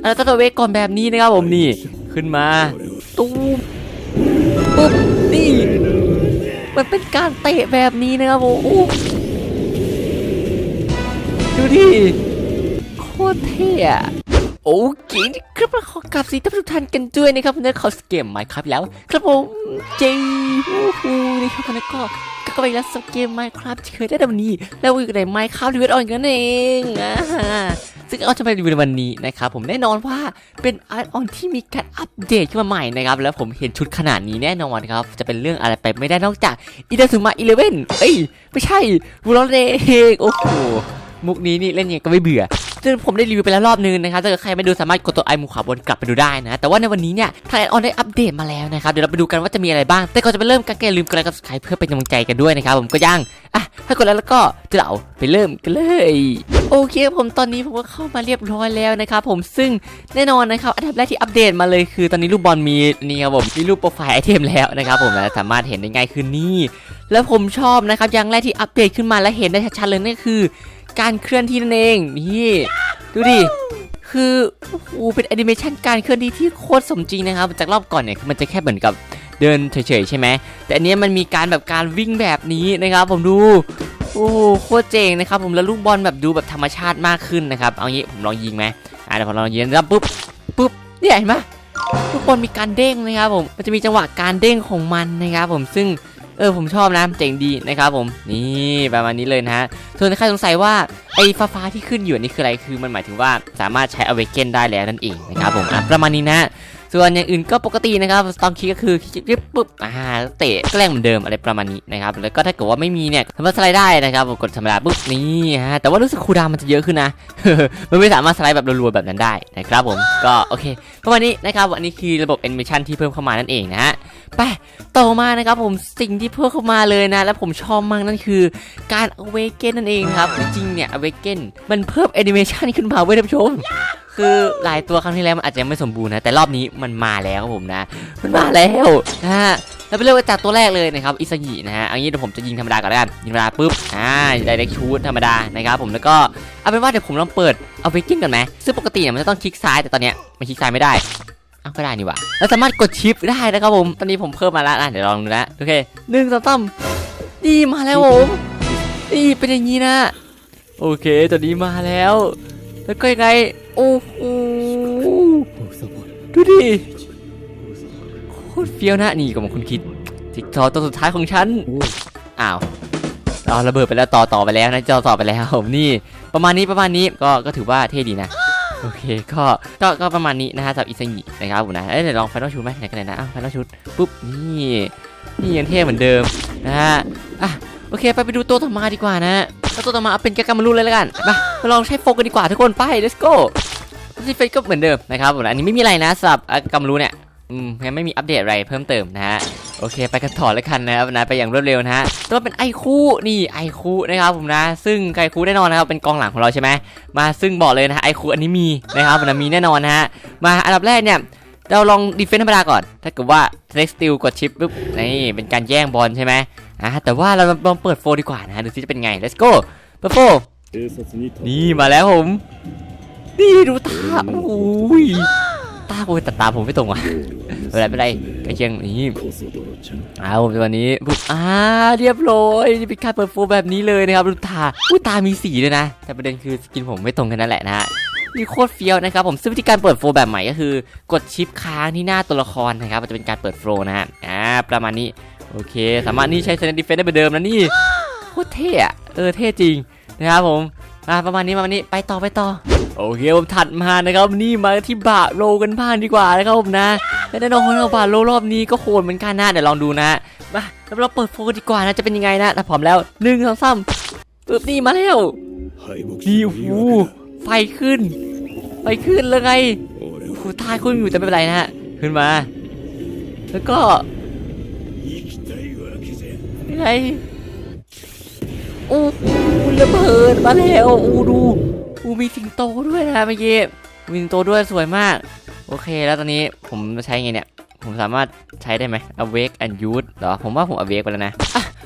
แล้วต้องเวกก่อนแบบนี้นะครับผมนี่ขึ้นมาตูมปุ๊บนี่มันเป็นการเตะแบบนี้นะครับผมอู้ดูดิโคตรเท่อะโอเคครับขอกลับสีท่านทุกท่านกันด้วยนะครับในเขาสเกมใหม่ครับแล้ว ครับผมเจฮูฮูนี่ครับวันนี้ก็ก็ไปแล้วสเกมไมค์ครับที่เคยได้ในวันนี้ แล้วอยู่ในไมค์ครับรีวิวออนกันเองอ่า ซึ่งเอาจะไปรีวิวในวันนี้นะครับผมแน่นอนว่าเป็นอาร์ออนที่มีการอัปเดตขึ้นมาใหม่นะครับแล้วผมเห็นชุดขนาดนี้แน่นอนครับจะเป็นเรื่องอะไรไปไม่ได้นอกจากอิเดสุมาอีเลเว่นเอ้ยไม่ใช่บูโรเดงโอ้โหมุกนี้นี่เล่นยังไงก็ไม่เบื่อ ซึ่งผมได้รีวิวไปแล้วรอบนึงนะครับถ้าเกิดใครไม่ดูสามารถกดตัวไอมุมขวาบนกลับไปดูได้นะแต่ว่าในวันนี้เนี่ยทางแอดออนได้อัปเดตมาแล้วนะครับเดี๋ยวเราไปดูกันว่าจะมีอะไรบ้าง แต่ก่อนจะไปเริ่มกันก็อย่าลืมกดไลค์กด subscribe เพื่อเป็นกำลังใจกันด้วยนะครับผมก็ยังอะถ้ากดแล้วแล้วก็จะเราไปเริ่มกันเลยโอเคผมตอนนี้ผมก็เข้ามาเรียบร้อยแล้วนะครับผมซึ่งแน่นอนนะครับอันดับแรกที่อัปเดตมาเลยคือตอนนี้ลูกบอลมีนี่ครับผมมีรูปโปรไฟล์ไอเทมแล้วนะครับผมและสามารถเห็นได้ง่ายขึ้นนี่แล้วผมชอบนะครับอย่างแรกที่อัปเดตขึ้นมาและเห็นได้ชัดๆเลยนั่นคือ การเคลื่อนที่นั่นเองนี่ดูดิคือโอ้โหเป็นแอนิเมชันการเคลื่อนที่ที่โคตรสมจริงนะครับจากรอบก่อนเนี่ยมันจะแค่เหมือนกับเดินเฉยๆใช่ไหมแต่อันนี้มันมีการแบบการวิ่งแบบนี้นะครับ ผมดูโอ้โหโคตรเจ๋งนะครับ ผมแล้วลูกบอลแบบดูแบบธรรมชาติมากขึ้นนะครับเอางี้ผมลองยิงไหมอ่าเดี๋ยวผมลองยิงแล้วปุ๊บปุ๊บเนี่ยเห็นไหมลูกบอลมีการเด้งนะครับผมมันจะมีจังหวะการเด้งของมันนะครับผมซึ่ง เออผมชอบนะเจ๋งดีนะครับผมนี่ประมาณนี้เลยนะฮะส่วนใครสงสัยว่าไอ้ฟ้าฟ้าที่ขึ้นอยู่นี่คืออะไรคือมันหมายถึงว่าสามารถใช้อเวกเกนได้แล้วนั่นเองนะครับผมอะประมาณนี้นะ ส่วนอย่างอื่นก็ปกตินะครับตอนคลิกก็คือคิกปุ๊บอ่าเตะแก็แรงเหมือนเดิมอะไรประมาณนี้นะครับแล้วก็ถ้าเกิดว่าไม่มีเนี่ยสามารถสไลด์ได้นะครับผมกดธรรมดาปุ๊บนี่ฮะแต่ว่ารู้สึกคูดามันจะเยอะขึ้นนะมันไม่สามารถสไลด์แบบรัวๆแบบนั้นได้นะครับผมก็โอเคประมาณนี้นะครับอันนี้คือระบบแอนิเมชันที่เพิ่มเข้ามานั่นเองนะฮะไปต่อมานะครับผมสิ่งที่เพิ่มเข้ามาเลยนะ และผมชอบมากนั่นคือการ awaken นั่นเองครับจริงเนี่ย awaken มันเพิ่มแอนิเมชันขึ้นมาเว้ยท่านผู้ชม คือหลายตัวครั้งที่แล้วมันอาจจะยังไม่สมบูรณ์นะ แต่รอบนี้มันมาแล้วครับผมนะ มันมาแล้วนะฮะแล้วไปเริ่มจากตัวแรกเลยนะครับอิซากินะฮะอันนี้เดี๋ยวผมจะยิงธรรมดาก่อนแล้วกันยิงธรรมดาปุ๊บอ่า direct shoot ธรรมดานะครับผมแล้วก็เอาเป็นว่าเดี๋ยวผมลองเปิด awaken ก่อนไหมซึ่งปกติเนี่ยมันจะต้องคลิกซ้ายแต่ตอนเนี้ยมันคลิกซ้ายไม่ได้อ้าวก็ได้นี่ว่าแล้วสามารถกดชิปได้นะครับผมตอนนี้ผมเพิ่มมาแล้วนะเดี๋ยวลองดูนะโอเคหนึ่งสองสามนี่มาแล้วผมนี่เป็นอย่างนี้นะ โอเคตอนนี้มาแล้ว แล้วก็ยังไง โอ้โหดูดิโคตรเฟี้ยวนะนี่ก็มอนคุณคิดจิ๊กซอตัวสุดท้ายของฉันอ้าวเราระเบิดไปแล้วต่อต่อไปแล้วนะจอต่อไปแล้วผมนี่ ประมาณนี้ประมาณนี้ก็ก็ถือว่าเท่ดีนะโอเคก็ก็ก็ประมาณนี้นะฮะสำหรับอิซางินะครับผมนะเอ้ยเดี๋ยวลองไฟนอลชูดไหมไหนกันไหนนะอ้าวไฟนอลชูดปุ๊บนี่นี่ยังเท่เหมือนเดิมนะฮะอะโอเค ไปไปดูตัวต่อมาดีกว่านะ แล้วตัวต่อมาเป็นแกกามารุเลยแล้วกันมาลองใช้โฟกัสกันดีกว่าทุกคนไป let's go ซีเฟสก็เหมือนเดิมนะครับผมนะอันนี้ไม่มีอะไรนะสำหรับอากามารุเนี่ยอืมยังไม่มีอัปเดตอะไรเพิ่มเติมนะฮะโอเค ไปกันต่อแล้วกันนะครับนะไปอย่างรวดเร็วนะฮะตัวเป็นไอคูนี่ไอคูนะครับผมนะ ซึ่งไอคูแน่นอนนะครับเป็นกองหลังของเราใช่ไหมมาซึ่งบอกเลยนะไอคูอันนี้มีนะครับผมันมีแน่นอนนะฮะมาอันดับแรกเนี่ยเราลองดีเฟนต์ธรรมดาก่อน ถ้าเกิดว่าเล็กสติลกดชิปปุ๊บนี่เป็นการแย่งบอลใช่ไหม อ่าแต่ว่าเราลองเปิดโฟดีกว่านะฮะดูซิจะเป็นไง let's go เปิดโฟนี่มาแล้วผม นี่ดูตาโอ้ยตาโอ้ยแต่ตาผมไม่ตรงว่ะไม่เป็นไรไม่เป็นไรใกล้เคียงนี่อ้าววันนี้ปุ๊บอ่าเรียบร้อยนี่เป็นการเปิดโฟแบบนี้เลยนะครับดูตาอุ้ยตามีสีด้วยนะ แต่ประเด็นคือสกินผมไม่ตรงกันนั่นแหละนะฮะนี่โคตรเฟี้ยวนะครับผมซึ่งวิธีการเปิดโฟล์แบบใหม่ก็คือ กดชิปค้างที่หน้าตัวละครนะครับมันจะเป็นการเปิดโฟล์นะฮะอ่าประมาณนี้ โอเค สามารถนี่ใช้เซนดิเฟนได้เหมือนเดิมนะนี่โคตรเท่อะเออเท่จริงนะครับผมอ่าประมาณนี้ประมาณนี้ไปต่อไปต่อโอเคผมถัดมานะครับนี่มาที่บาโลกันบ้างดีกว่านะครับผมนะและแน่นอนของบาโลรอบนี้ก็โหดเหมือนกันนะเดี๋ยวลองดูนะมาแล้วเราเปิดโฟล์กันดีกว่านะจะเป็นยังไงนะถ้าพร้อมแล้วหนึ่งสองสามปึ๊บนี่มาแล้วนี่โอ้โหไฟขึ้น ไฟขึ้นแล้วไงโอ้ตายคุณอยู่แต่ไม่เป็นไรนะฮะขึ้นมา แล้วก็ยัง ไงโอ้ระเบิดมาแล้วโอ้ดูโอ้มีสิงโตด้วยนะเมื่อกี้มีสิงโตด้วยสวยมาก โอเค แล้วตอนนี้ผมจะใช้ไงเนี่ย ผมสามารถใช้ได้ไหม awake and youth เหรอ ผมว่าผม awake ไปแล้วนะ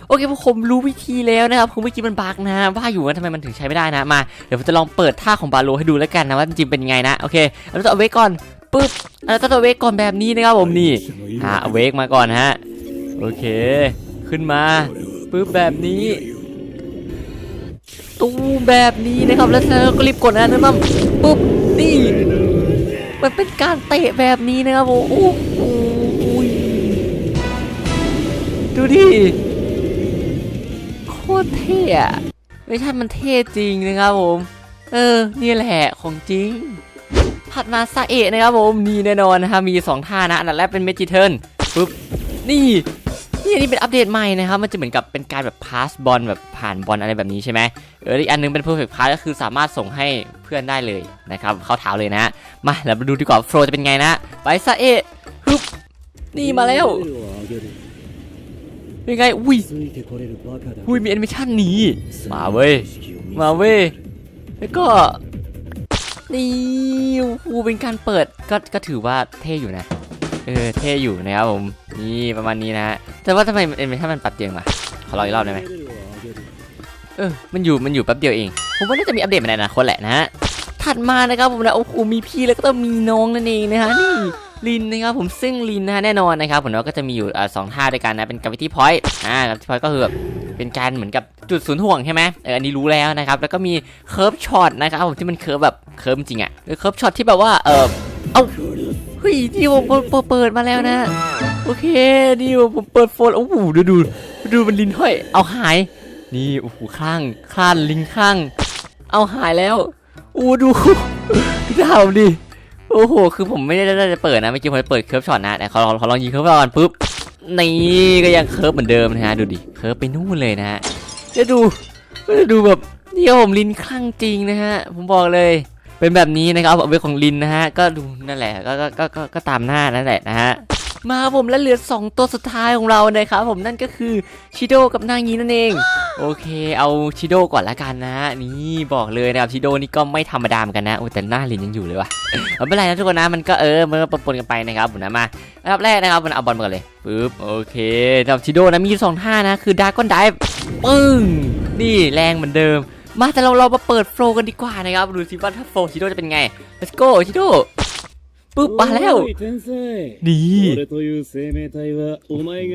โอเคผมรู้วิธีแล้วนะครับผมเมื่อกี้มันบั๊กนะว่าอยู่ว่าทำไมมันถึงใช้ไม่ได้นะมาเดี๋ยวผมจะลองเปิดท่าของบาโลให้ดูแล้วกันนะว่าจริงเป็นไงนะโอเคเราต้อง awake ก่อนปึ๊บเราต้อง awake ก่อนแบบนี้นะครับผมนี่หา awake มาก่อนฮะโอเค ขึ้นมาปึ๊บแบบนี้ ตู้แบบนี้นะครับแล้วเราก็รีบกดนะนะมั่มปุ๊บนี่มันเป็นการเตะแบบนี้นะครับผมโอ้โหดูดิโคตรเท่อะไม่ใช่มันเท่จริงนะครับผม เออ นี่แหละของจริง ถัดมาซาเอะนะครับผม นี่แน่นอนนะครับมี 2 ท่านะอันแรกเป็นเมจิเทิร์นปุ๊บ นี่ นี่อันนี้เป็นอัปเดตใหม่นะครับ มันจะเหมือนกับเป็นการแบบพาสบอลแบบผ่านบอลอะไรแบบนี้ใช่ไหมเอออีกอันนึงเป็น perfect pass ก็คือสามารถส่งให้เพื่อนได้เลยนะครับ เข้าเท้าเลยนะ มาแล้วมาดูดีกว่าโฟลจะเป็นไงนะ ไปซะเอะฮึบนี่มาแล้วเป็นไง อุ้ย อุ้ย มีแอนิเมชันนี้ มาเว้ย มาเว้ย แล้วก็ นี่อ้เป็นการเปิด ก็ ก็ถือว่าเท่อยู่นะ เออ เท่อยู่นะครับผม นี่ประมาณนี้นะฮะ แต่ว่าทำไมแอนิเมชันมันปรับเตียงมาขอรออีกรอบได้ไหมเออมันอยู่มันอยู่แป๊บเดียวเอง ผมว่าน่าจะมีอัปเดตมาในอนาคตแหละนะฮะถัดมานะครับผมนะโอ้โหมีพี่แล้วก็ต้องมีน้องนั่นเองนะฮะนี่ลินนะครับผมซึ่งลินนะฮะแน่นอนนะครับผมว่าก็จะมีอยู่สองท่าด้วยกันนะเป็นกราฟิตี้พอยต์อ่ากราฟิตี้พอยต์ก็คือแบบเป็นการเหมือนกับจุดศูนย์ห่วงใช่ไหมเอออันนี้รู้แล้วนะครับแล้วก็มีเคิร์ฟช็อตนะครับผมที่มันเคิร์ฟแบบเคิร์ฟจริงอะเออเคิร์ฟช็อตที่แบบว่าเออเอ้าเฮ้ยที่ผมเปิดมาแล้วนะ โอเคนี่ผมเปิดโฟนโอ้โหดูดูดูมันลินห้อย เอาหาย นี่โอ้โหข้างคลานลิงข้าง เอาหายแล้วอู้ดูดูดาวดิโอ้โหคือผมไม่ได้จะเปิดนะเมื่อกี้ผมเปิดเคิร์ฟช็อตนะแต่เขาลองเขาลองยิงเคิร์ฟก่อนปุ๊บนี่ก็ยังเคิร์ฟเหมือนเดิมนะฮะดูดิเคิร์ฟไปนู่นเลยนะฮะจะดูจะดูแบบนี่ผมลินข้างจริงนะฮะผมบอกเลยเป็นแบบนี้นะครับเอาไปของลินนะฮะก็ดูนั่นแหละก็ก็ก็ก็ตามหน้านั่นแหละนะฮะ มาผมแล้วเหลือสองตัวสุดท้ายของเรานะครับผมนั่นก็คือชิโดกับนางยีนั่นเอง โอเค เอาชิโดก่อนละกันนะ นี่บอกเลยนะครับชิโดนี่ก็ไม่ธรรมดาเหมือนกันนะโอ้แต่หน้าลินยังอยู่เลยว่ะไม่เป็นไรนะทุกคนนะมันก็เออมันก็ปนๆกันไปนะครับผมนะมาอันดับแรกนะครับมันเอาบอลมาก่อนเลยปึ๊บโอเคสำหรับชิโดนะมีสองท่านะคือดาร์กอนไดฟ์ปึ้งนี่แรงเหมือนเดิม มาแต่เราเรามาเปิดโฟกันดีกว่านะครับดูสิว่าถ้าโฟชิโดจะเป็นไง let's go ชิโด ปุ๊บมาแล้วดี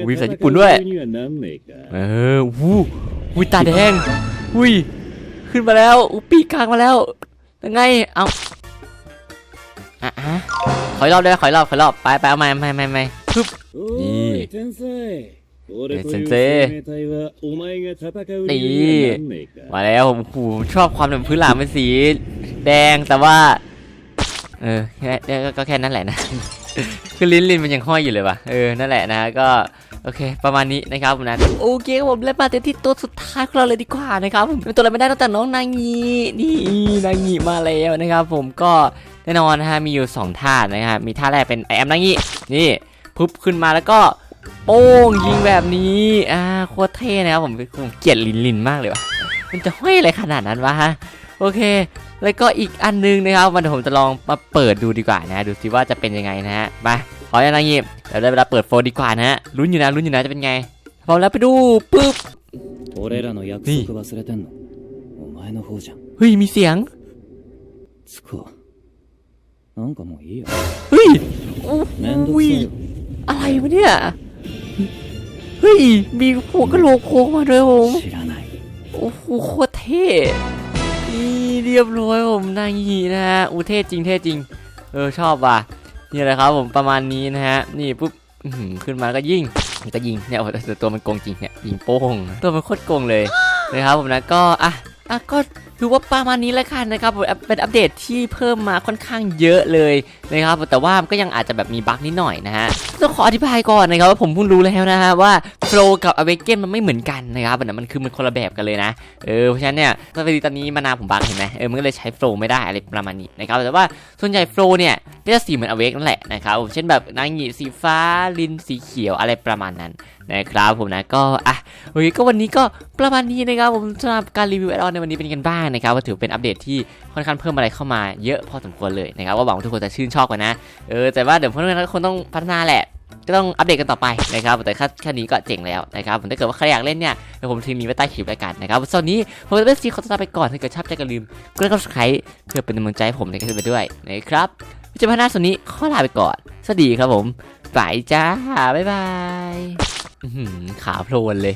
วิวสายญี่ปุ่นด้วย เออวูวิตาแดงวุยขึ้นมาแล้วปีกกลางมาแล้วยังไงเอาอะขอยรอบด้วยขอยรอบขอยรอบไปไปเอาใหม่ใหม่ใหม่ใหม่ปุ๊บนี่เซนเซนี่มาแล้วผมขู่ชอบความเป็นพื้นหลังเป็นสี แดงแต่ว่า เออแค่ก็แค่นั้นแหละนะ คือลิ้นลิ้นมันยังห้อยอยู่เลยว่ะ เออ นั่นแหละนะก็โอเค ประมาณนี้นะครับผมนะโอเคครับผมและมาเต็มที่ตัวสุดท้ายของเราเลยดีกว่านะครับผมเป็นตัวอะไรไม่ได้นอกจากน้องนางีนี่นางีมาแล้วนะครับ ผมก็แน่นอนนะฮะมีอยู่ 2 ท่านะครับมีท่าแรกเป็นไอแอมนางีนี่ปุ๊บขึ้นมาแล้วก็โป้งยิงแบบนี้อ่าโคตรเท่นะครับผมผมเกลียดลินลินมากเลยว่ะมันจะห้อยอะไรขนาดนั้นวะฮะโอเค แล้วก็อีกอันนึงนะครับวันผมจะลองมาเปิดดูดีกว่านะดูสิว่าจะเป็นยังไงนะฮะไปขออย่างนี้เราได้เวลาเปิดโฟนดีกว่านะฮะลุ้นอยู่นะลุ้นอยู่นะจะเป็นไงพร้อมแล้วไปดูปุ๊บนี่เฮ้ยมีเสียงเฮ้ยโอ้ยอะไรวะเนี่ยเฮ้ยมีหัวกระโหลกโค้งมาด้วยผมโอ้โหโคตรเท่ นี่เรียบร้อยผมนางยีนะฮะอูเท่จริงเท่จริง เออชอบว่ะนี่แหละครับผมประมาณนี้นะฮะ นี่ปุ๊บขึ้นมาก็ยิงก็ยิงเนี่ยแต่ตัวมันโกงจริงเนี่ยยิงโป้งตัวมันโคตรโกงเลยนะครับผมนะก็อะอะก็ถือว่าประมาณนี้แล้วกันนะครับผมเป็นอัปเดตที่เพิ่มมาค่อนข้างเยอะเลยนะครับแต่ว่าก็ยังอาจจะแบบมีบั๊กนิดหน่อยนะฮะต้องขออธิบายก่อนนะครับว่าผมเพิ่งรู้แล้วนะฮะว่า ฟลกับอเวเกนมันไม่เหมือนกันนะครับมันมันคือมันคนละแบบกันเลยนะเออเพราะฉะนั้นเนี่ยตอนนี้ตอนนี้มานาผมบังเห็นไหมเออมันก็เลยใช้โฟลไม่ได้อะไรประมาณนี้นะครับแต่ว่าส่วนใหญ่โฟลเนี่ยก็จะสีเหมือนอเวกนั่นแหละนะครับเช่นแบบนางหยีสีฟ้าลินสีเขียวอะไรประมาณนั้นนะครับผมนะก็อะโอเคก็วันนี้ก็ประมาณนี้นะครับผมสำหรับการรีวิวแอดออนในวันนี้เป็นกันบ้างนะครับว่าถือเป็นอัปเดตที่ค่อนข้างเพิ่มอะไรเข้ามาเยอะพอสมควรเลยนะครับว่าหวังว่าทุกคนจะชื่นชอบกันนะเออแต่ว่าเดี๋ยวเพื่อนๆคงต้องพัฒนาแหละ ก็ต้องอัปเดตกันต่อไปนะครับแต่แค่นี้ก็เจ๋งแล้วนะครับผมถ้าเกิดว่าใครอยากเล่นเนี่ยเดี๋ยวผมทิ้งลิงก์ไว้ใต้คลิปรายการนะครับส่วนนี้ผมจะเป็นซีขอตัวลาไปก่อนถ้าเกิดชอบใจก็ลืมกดไลค์กดซับสไครต์เพื่อเป็นกำลังใจให้ผมในการทำไปด้วยนะครับวิจารณ์หน้าส่วนนี้ขอลาไปก่อนสวัสดีครับผมบายจ้าบ๊ายบายขาโพลนเลย